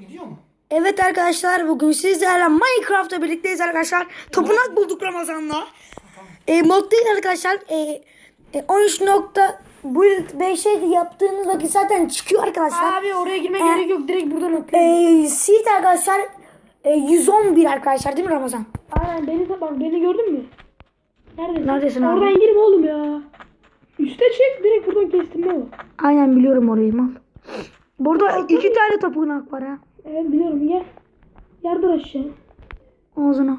Gidiyor mu? Evet arkadaşlar bugün sizlerle Minecraft'ta birlikteyiz arkadaşlar. Tapınak bulduk Ramazan'la. E, mod değil arkadaşlar. E, e, 13 nokta bu 5'e yaptığınız vakit zaten çıkıyor arkadaşlar. Abi oraya girmeye Ee, gerek yok. Direkt buradan atlayın. E, seed arkadaşlar e, 111 arkadaşlar değil mi Ramazan? Aynen beni bak beni gördün mü? Neredesin? Neredesin abi? Oradan girme oğlum ya. Üste çek direkt buradan kestirme var. Aynen biliyorum orayı mal. Burada iki tane tapınak var ha. Evet biliyorum gel. Yardır aşağı. Ağzına.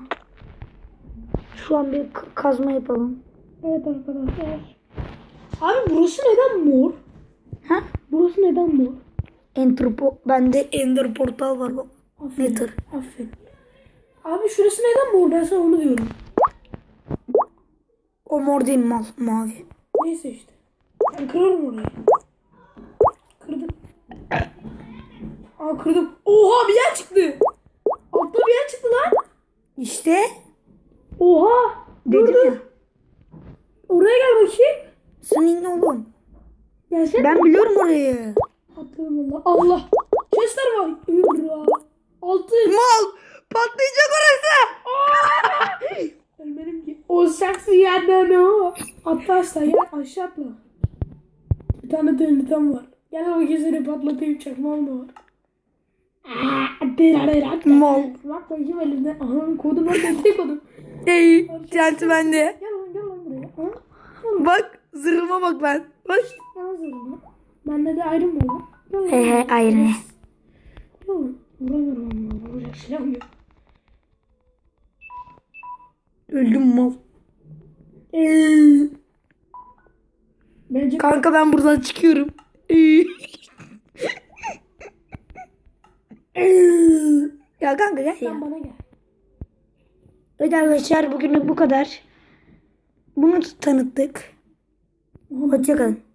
Şu an bir kazma yapalım. Evet arkadaşlar. Abi burası neden mor? Ha? Burası neden mor? Enter po- bende Ender portal var bak. Aferin. Nedir? Aferin. Abi şurası neden mor? Ben sana onu diyorum. O mor değil mal mavi. Neyse işte. Ben kırarım orayı. Aa kırdım. Oha bir yer çıktı. Altta bir yer çıktı lan. İşte Oha. dedim Dur, dur. ya. Oraya gel bakayım. Senin oğlum. Gelsene. Ben biliyorum orayı. Atladım Allah. Allah. Chestler var. Hürra. Altı. Mal patlayacak orası. Ölmedim ki. O saksı yerden o. Atla aşağı gel. Aşağı atla. Bir tane dönüten var. Gel bakayım seni patlatayım. Çakmağım da var. Mal. Bak bakayım elimde. Aha kodum var. Tek kodum. Ey kenti bende. Gel lan gel lan buraya. Ha? Bak zırhıma bak ben. Bak. lan hazırım. Bende de Man var. He he ayrı. Vuramıyorum ama. Vuracak silahım yok. Öldüm mal. Bence Kanka ben buradan çıkıyorum. Ey. ya kanka gel ya. sen bana gel. Evet arkadaşlar bugünlük bu kadar. Bunu tanıttık. Hoşçakalın.